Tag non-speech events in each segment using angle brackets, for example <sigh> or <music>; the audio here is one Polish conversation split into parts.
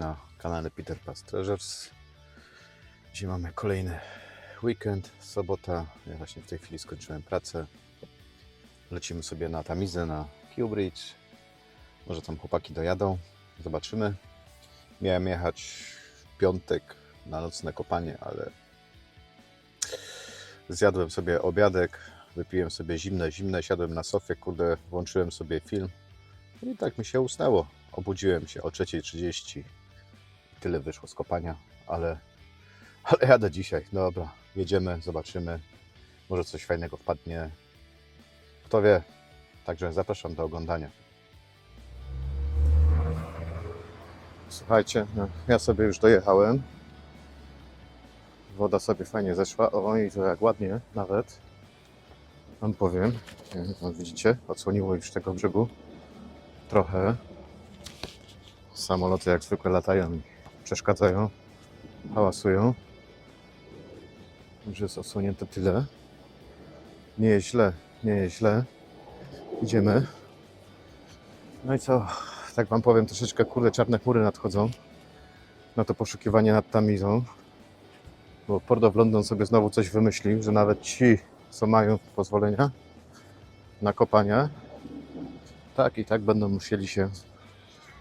na kanale Peter Pass Treasures. Dzisiaj mamy kolejny weekend, sobota. Ja właśnie w tej chwili skończyłem pracę. Lecimy sobie na Tamizę, na Bridge. Może tam chłopaki dojadą, zobaczymy. Miałem jechać w piątek na nocne kopanie, ale zjadłem sobie obiadek, wypiłem sobie zimne, zimne, siadłem na sofie, kurde, włączyłem sobie film i tak mi się usnęło. Obudziłem się o 3.30. Tyle wyszło z kopania, ale, ale jadę dzisiaj. Dobra, jedziemy, zobaczymy. Może coś fajnego wpadnie. Kto wie. Także zapraszam do oglądania. Słuchajcie, no, ja sobie już dojechałem. Woda sobie fajnie zeszła. O, i to jak ładnie nawet. Wam powiem. Widzicie, odsłoniło już tego brzegu trochę. Samoloty jak zwykle latają przeszkadzają, hałasują. Już jest osłonięte tyle. Nie jest źle, nie jest źle. Idziemy. No i co? Tak wam powiem, troszeczkę kurde czarne chmury nadchodzą na to poszukiwanie nad Tamizą. Bo Port of London sobie znowu coś wymyślił, że nawet ci, co mają pozwolenia na kopanie, tak i tak będą musieli się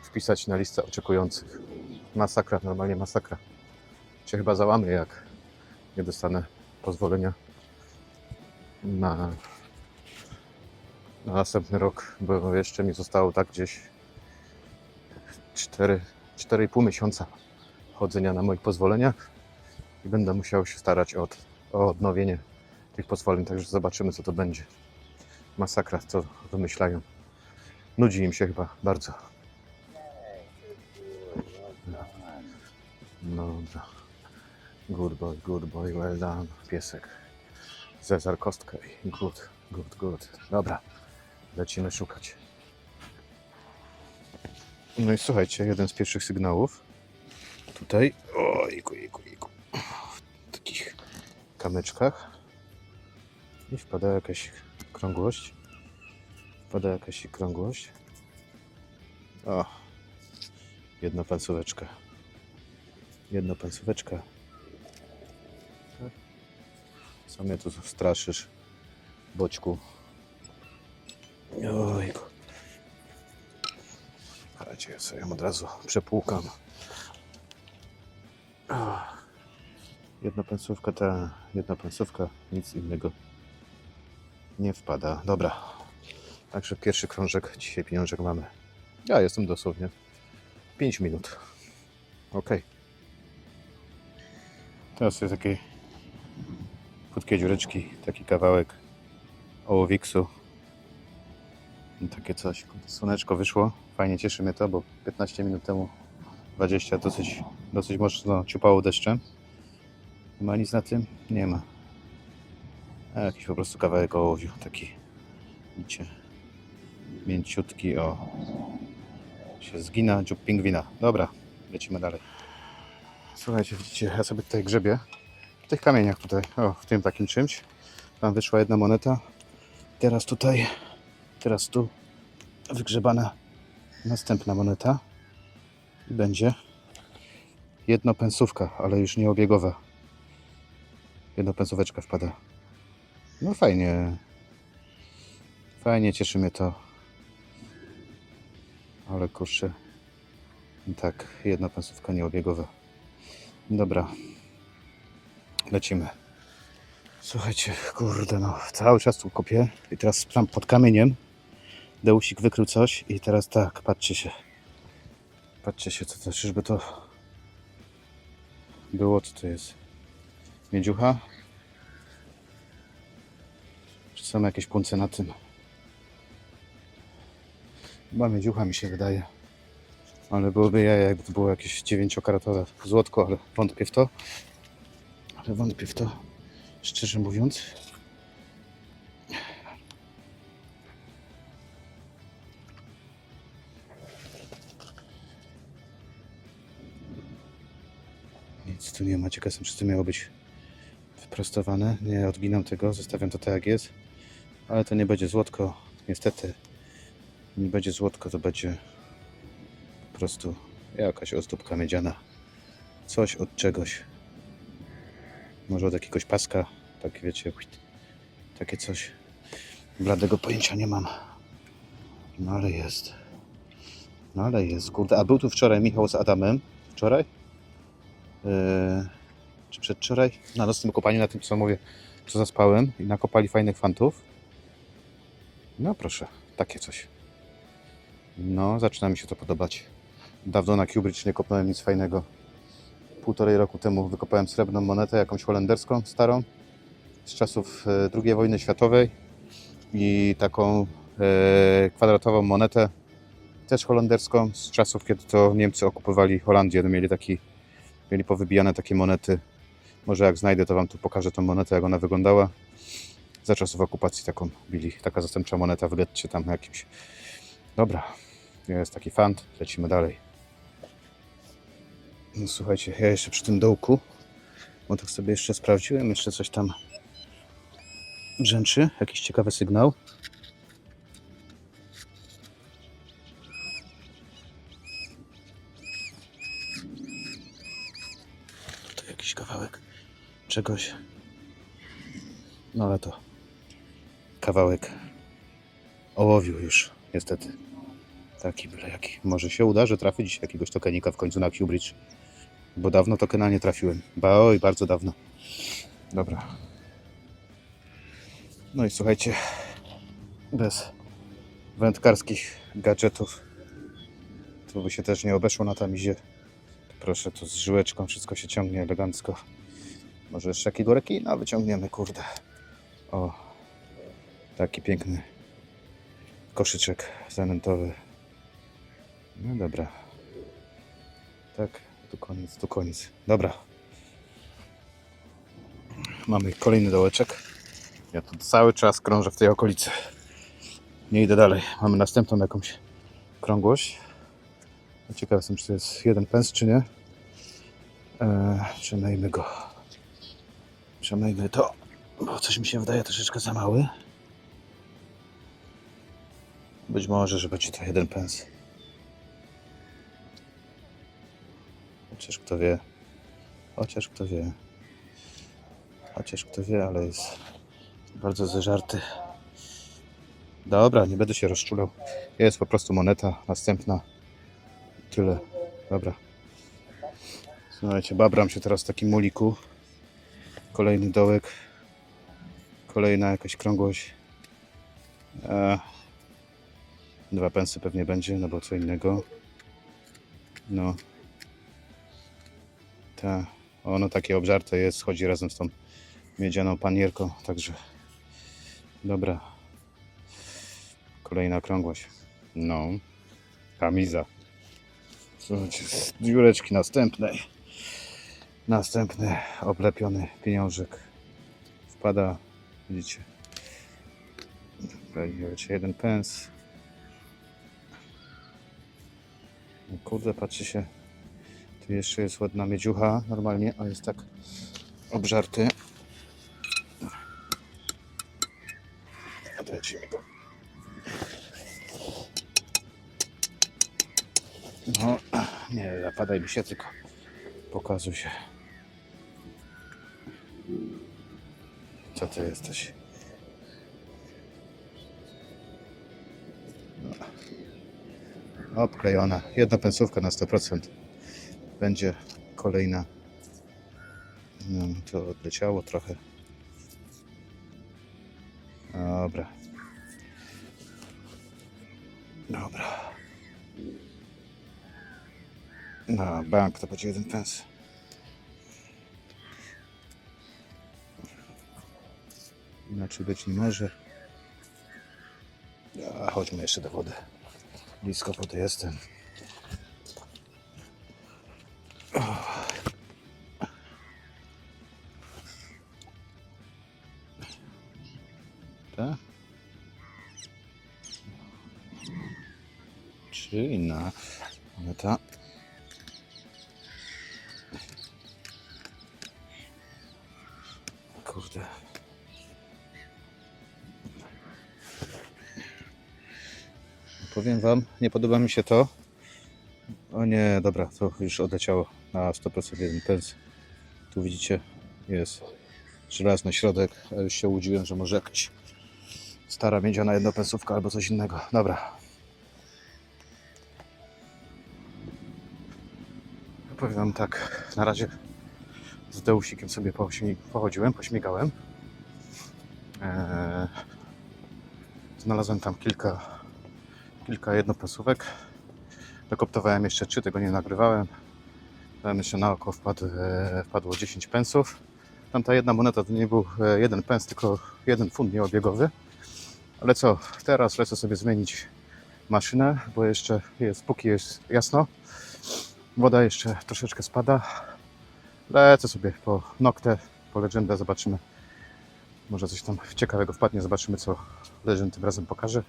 wpisać na listę oczekujących. Masakra, normalnie masakra. Się chyba załamię, jak nie dostanę pozwolenia na, na następny rok, bo jeszcze mi zostało tak gdzieś 4, 4,5 miesiąca chodzenia na moich pozwoleniach i będę musiał się starać od, o odnowienie tych pozwoleń, także zobaczymy co to będzie. Masakra, co wymyślają. Nudzi im się chyba bardzo. Dobra. Good boy, good boy, well done. Piesek. Cezar kostkę. Good, good, good. Dobra. Lecimy szukać. No i słuchajcie, jeden z pierwszych sygnałów. Tutaj. Ojku, jejku, jejku. W takich kamyczkach. I wpada jakaś krągłość. Wpada jakaś krągłość. O. Jedna pensóweczka. Jedna pensóweczka. Co mnie tu straszysz, boćku? Ojku. Słuchajcie, ja sobie od razu przepłukam. Jedna pensówka, ta jedna pensówka, nic innego nie wpada. Dobra, Także pierwszy krążek, dzisiaj pieniążek mamy. Ja jestem dosłownie 5 minut. Ok. Teraz jest takie krótkie dziureczki, taki kawałek ołowiksu. I takie coś. Słoneczko wyszło. Fajnie cieszy mnie to, bo 15 minut temu 20 dosyć, dosyć mocno ciupało deszczem. Nie ma nic na tym? Nie ma. A jakiś po prostu kawałek ołowiu, taki widzicie, mięciutki, o się zgina, dziób pingwina. Dobra, lecimy dalej. Słuchajcie, widzicie, ja sobie tutaj grzebię w tych kamieniach tutaj, o, w tym takim czymś. Tam wyszła jedna moneta. Teraz tutaj, teraz tu wygrzebana następna moneta. I będzie jednopensówka, ale już nie obiegowa. Jednopensóweczka wpada. No fajnie. Fajnie, cieszy mnie to. Ale kurczę. Tak, jedna pensówka nieobiegowa. Dobra. Lecimy. Słuchajcie, kurde no, cały czas tu kopię i teraz tam pod kamieniem Deusik wykrył coś i teraz tak, patrzcie się. Patrzcie się, co to, czyżby to było, co to jest? Miedziucha? Czy są jakieś punce na tym? Chyba miedziucha mi się wydaje. Ale byłoby jaja, jakby to było jakieś dziewięciokaratowe złotko, ale wątpię w to. Ale wątpię w to, szczerze mówiąc. Nic tu nie ma. Ciekaw czy to miało być wyprostowane. Nie odginam tego, zostawiam to tak jak jest. Ale to nie będzie złotko, niestety. Nie będzie złotko, to będzie prostu jakaś ozdóbka miedziana. Coś od czegoś. Może od jakiegoś paska, tak wiecie, takie coś. Bladego pojęcia nie mam. No ale jest. No ale jest, kurde. A był tu wczoraj Michał z Adamem. Wczoraj? Yy, czy przedwczoraj? Na nocnym kopaniu, na tym co mówię, co zaspałem. I nakopali fajnych fantów. No proszę, takie coś. No, zaczyna mi się to podobać. Dawno na Cubridge nie kopnąłem nic fajnego. Półtorej roku temu wykopałem srebrną monetę, jakąś holenderską, starą, z czasów e, II wojny światowej i taką e, kwadratową monetę, też holenderską, z czasów, kiedy to Niemcy okupowali Holandię. No, mieli, taki, mieli powybijane takie monety. Może jak znajdę, to Wam tu pokażę tą monetę, jak ona wyglądała. Za czasów okupacji taką bili. Taka zastępcza moneta w getcie tam jakimś. Dobra, jest taki fant, lecimy dalej. No, słuchajcie, ja jeszcze przy tym dołku, bo tak sobie jeszcze sprawdziłem, jeszcze coś tam brzęczy, jakiś ciekawy sygnał. Tu jakiś kawałek czegoś. No ale to kawałek ołowiu już, niestety. Taki byle jaki. Może się uda, że trafię dziś jakiegoś tokenika w końcu na Cubridge. Bo dawno tokena nie trafiłem. Ba, oj, bardzo dawno. Dobra. No i słuchajcie, bez wędkarskich gadżetów to by się też nie obeszło na tamizie. Proszę, to z żyłeczką wszystko się ciągnie elegancko. Może jeszcze jakiego rekina wyciągniemy, kurde. O, taki piękny koszyczek zanętowy. No dobra. Tak, tu koniec, tu koniec. Dobra. Mamy kolejny dołeczek. Ja tu cały czas krążę w tej okolicy. Nie idę dalej. Mamy następną jakąś krągłość. Ciekaw jestem, czy to jest jeden pens, czy nie. Eee, go. Przemyjmy to, bo coś mi się wydaje troszeczkę za mały. Być może, że będzie to jeden pens. Chociaż kto wie. Chociaż kto wie. Chociaż kto wie, ale jest bardzo zeżarty. Dobra, nie będę się rozczulał. Jest po prostu moneta następna. Tyle. Dobra. Słuchajcie, babram się teraz w takim muliku. Kolejny dołek. Kolejna jakaś krągłość. E, dwa pensy pewnie będzie, no bo co innego. No. Ta. Ono takie obżarte jest, chodzi razem z tą miedzianą panierką, także dobra. Kolejna krągłość. No. Kamiza. Słuchajcie, z dziureczki następnej. Następny oblepiony pieniążek. Wpada, widzicie. Wiecie, jeden pens. Kurde, patrzy się. Tu jeszcze jest ładna miedziucha normalnie, a jest tak obżarty. Odlecimy. No, nie zapadaj mi się, tylko pokazuj się. Co ty jesteś? No. Obklejona. Jedna pensówka na 100%. Będzie kolejna. No, to odleciało trochę. Dobra. Dobra. Na bank to będzie jeden pens. Inaczej być nie może. A, chodźmy jeszcze do wody. Blisko wody jestem. Tak? Czy inna moneta? Kurde. Powiem wam, nie podoba mi się to, O nie, dobra, to już odleciało na 100% jeden pens. Tu widzicie, jest żelazny środek. Ja już się łudziłem, że może jakaś stara miedziana jednopensówka albo coś innego. Dobra. Powiem wam tak, na razie z Deusikiem sobie pochodziłem, pośmigałem. Eee, znalazłem tam kilka, kilka jednopensówek. Dokoptowałem jeszcze trzy, tego nie nagrywałem. Tam jeszcze na oko wpadł, e, wpadło 10 pensów. Tamta jedna moneta to nie był e, jeden pens, tylko jeden funt nieobiegowy. Ale co, teraz lecę sobie zmienić maszynę, bo jeszcze jest, póki jest jasno. Woda jeszcze troszeczkę spada. Lecę sobie po Noktę, po Legendę, zobaczymy. Może coś tam ciekawego wpadnie, zobaczymy co Legend tym razem pokaże.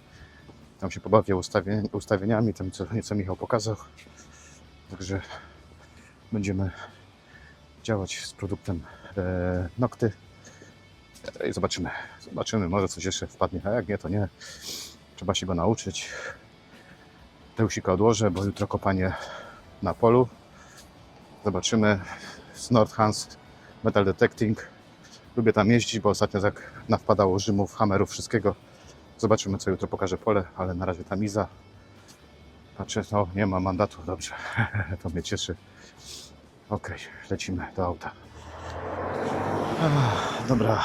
Tam się pobawię ustawień, ustawieniami, tym co nieco Michał pokazał. Także będziemy działać z produktem e, Nokty. E, I zobaczymy. Zobaczymy, może coś jeszcze wpadnie, a jak nie, to nie. Trzeba się go nauczyć. Teusika odłożę, bo jutro kopanie na polu. Zobaczymy z Nordhans Metal Detecting. Lubię tam jeździć, bo ostatnio tak nawpadało Rzymów, hamerów, wszystkiego. Zobaczymy, co jutro pokaże pole, ale na razie tam Iza. Patrzę, no nie ma mandatu, dobrze. <laughs> to mnie cieszy. Okej, lecimy do auta. Ach, dobra.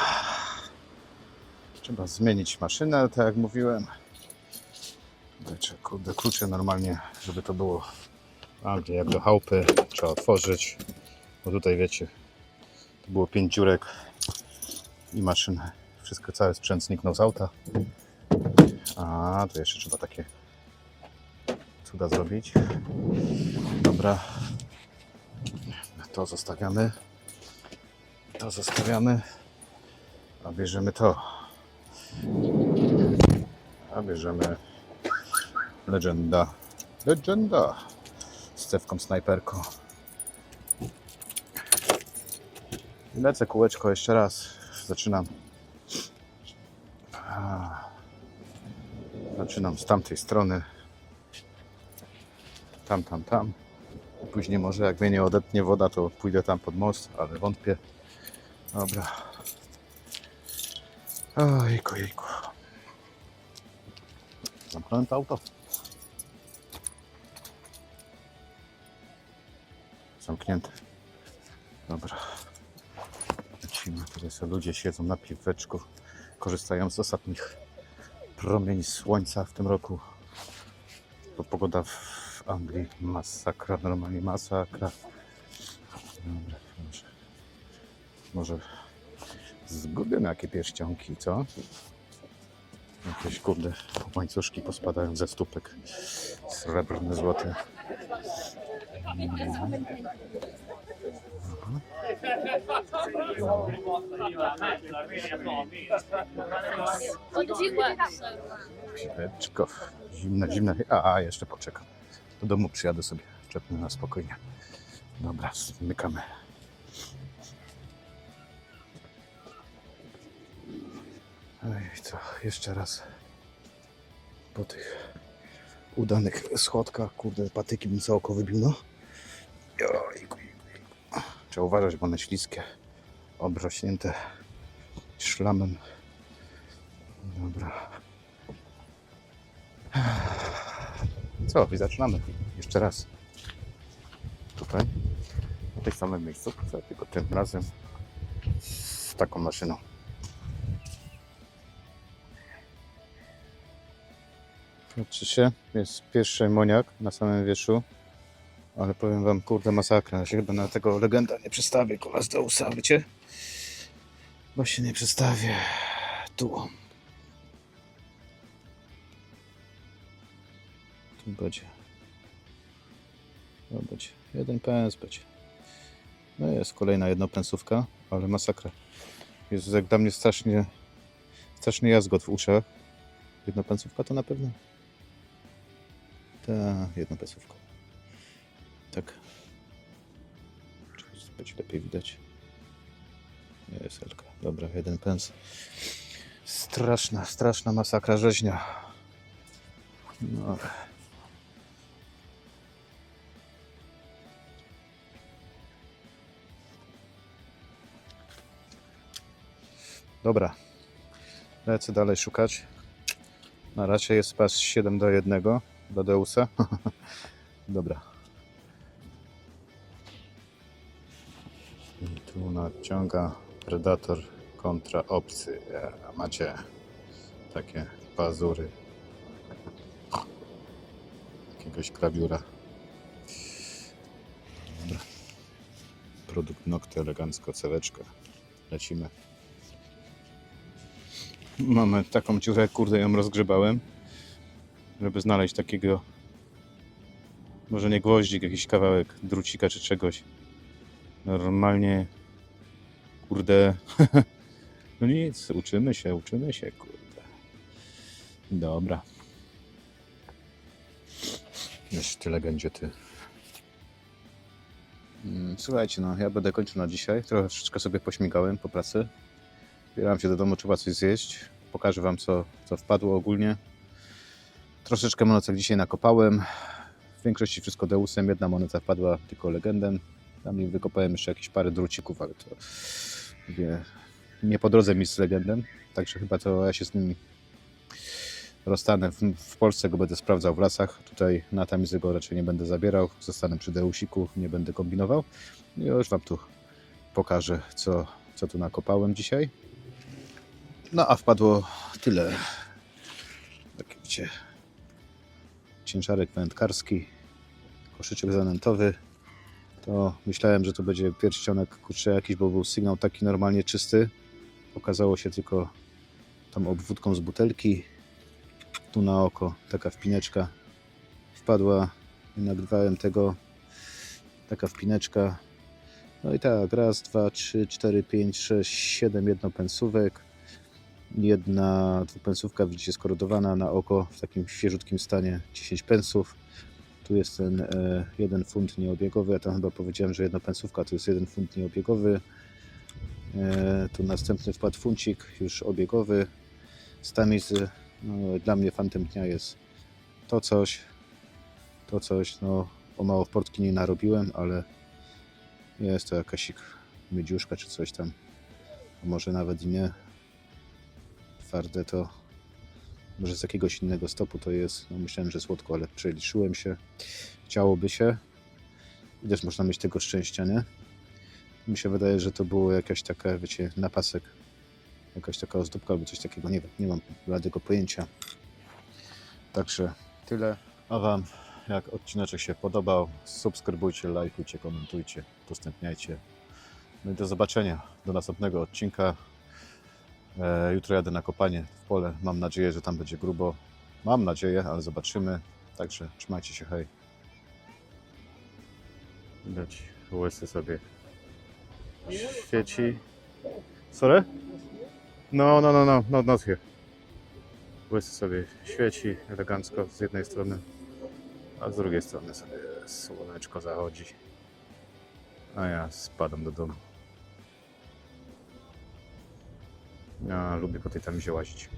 Trzeba zmienić maszynę, tak jak mówiłem. Dajcie, kurde, klucze normalnie, żeby to było a gdzie jak do chałupy trzeba otworzyć. Bo tutaj wiecie, to było pięć dziurek i maszynę. Wszystko, cały sprzęt zniknął z auta. A, to jeszcze trzeba takie cuda zrobić. Dobra. To zostawiamy. To zostawiamy. A bierzemy to. A bierzemy Legenda. Legenda. Z cewką snajperką. Lecę kółeczko jeszcze raz. Zaczynam. Zaczynam z tamtej strony. Tam, tam, tam. Później może jak mnie nie odetnie woda, to pójdę tam pod most, ale wątpię. Dobra. Ojku, jejku. Zamknąłem to auto. Zamknięte. Dobra. Lecimy. Tutaj ludzie siedzą na piweczku. Korzystają z ostatnich promieni słońca w tym roku. Bo pogoda w Anglii masakra, normalnie masakra. Dobra, może, może zgubię jakie pierścionki, co? Jakieś kurde łańcuszki pospadają ze stópek. Work so well? Piweczko. Zimne, zimne. A, a, jeszcze poczekam. Do domu przyjadę sobie. Czepnę na spokojnie. Dobra, zmykamy. Ej, co? Jeszcze raz. Po tych udanych schodkach, kurde, patyki sobie oko wybił, no. Trzeba uważać, bo one śliskie. Obrośnięte szlamem. Dobra. Co, i zaczynamy. Jeszcze raz. Tutaj. W tej samym miejscu, tylko tym razem z taką maszyną. Patrzy się, jest pierwszy moniak na samym wierzchu. Ale powiem wam, kurde, masakra. Ja się chyba na tego legenda nie przestawię, kola z Deusa, wiecie? Bo się nie przestawię. Tu. Tu będzie. No będzie. Jeden pens będzie. No jest kolejna jednopensówka, ale masakra. Jest jak dla mnie strasznie, straszny jazgot w uszach. Jednopensówka to na pewno? Ta jedna pesówka. Tak. Czy będzie lepiej widać? Nie jest Elka. Dobra, jeden pens. Straszna, straszna masakra rzeźnia. No. Dobra, lecę dalej szukać. Na razie jest pas 7 do 1 do Deusa. <laughs> Dobra. I tu nadciąga Predator kontra Obcy. Macie takie pazury. Jakiegoś krabiura. Dobra. Produkt Nocte elegancko, ceweczka. Lecimy. Mamy taką dziurę, kurde ją rozgrzebałem, żeby znaleźć takiego może nie gwoździk, jakiś kawałek drucika czy czegoś. Normalnie kurde <laughs> no nic, uczymy się, uczymy się, kurde. Dobra. Już tyle będzie ty. Mm, Słuchajcie, no ja będę kończył na dzisiaj. Troszeczkę sobie pośmigałem po pracy. Zbieram się do domu, trzeba coś zjeść. Pokażę Wam, co, co wpadło ogólnie. Troszeczkę monetek dzisiaj nakopałem. W większości wszystko Deusem. Jedna moneta wpadła tylko legendem. Tam wykopałem jeszcze jakieś parę drucików, ale to mówię, nie po drodze mi z legendem. Także chyba to ja się z nimi rozstanę. W, w Polsce go będę sprawdzał w lasach. Tutaj na tamizy go raczej nie będę zabierał. Zostanę przy Deusiku, nie będę kombinował. I już Wam tu pokażę, co, co tu nakopałem dzisiaj. No a wpadło tyle. Tak widzicie. Ciężarek wędkarski, koszyczek zanętowy. To myślałem, że to będzie pierścionek kurczę jakiś, bo był sygnał taki normalnie czysty. Okazało się tylko tą obwódką z butelki. Tu na oko taka wpineczka wpadła. Nie nagrywałem tego. Taka wpineczka. No i tak, raz, dwa, trzy, cztery, pięć, sześć, siedem jednopensówek. Jedna dwupensówka, widzicie, skorodowana na oko w takim świeżutkim stanie 10 pensów. Tu jest ten e, jeden funt nieobiegowy. Ja tam chyba powiedziałem, że jednopensówka to jest jeden funt nieobiegowy. E, tu następny wpadł funcik, już obiegowy. Z tamizy. No, dla mnie fantem dnia jest to coś. To coś, no o mało w portki nie narobiłem, ale jest to jakaś miedziuszka czy coś tam. A może nawet nie. Twarde to może z jakiegoś innego stopu to jest. No, myślałem, że słodko, ale przeliczyłem się. Chciałoby się. I też można mieć tego szczęścia, nie? Mi się wydaje, że to było jakaś taka, wiecie, napasek. Jakaś taka ozdóbka albo coś takiego. Nie wiem, nie mam bladego pojęcia. Także tyle. A Wam, jak odcineczek się podobał, subskrybujcie, lajkujcie, komentujcie, udostępniajcie. No i do zobaczenia. Do następnego odcinka. E, jutro jadę na kopanie w pole. Mam nadzieję, że tam będzie grubo. Mam nadzieję, ale zobaczymy. Także trzymajcie się, hej. Widać, łysy sobie świeci. Sorry? No, no, no, no, no, not here. Łysy sobie świeci elegancko z jednej strony, a z drugiej strony sobie słoneczko zachodzi. A ja spadam do domu. Lubię po tej tamizie łazić.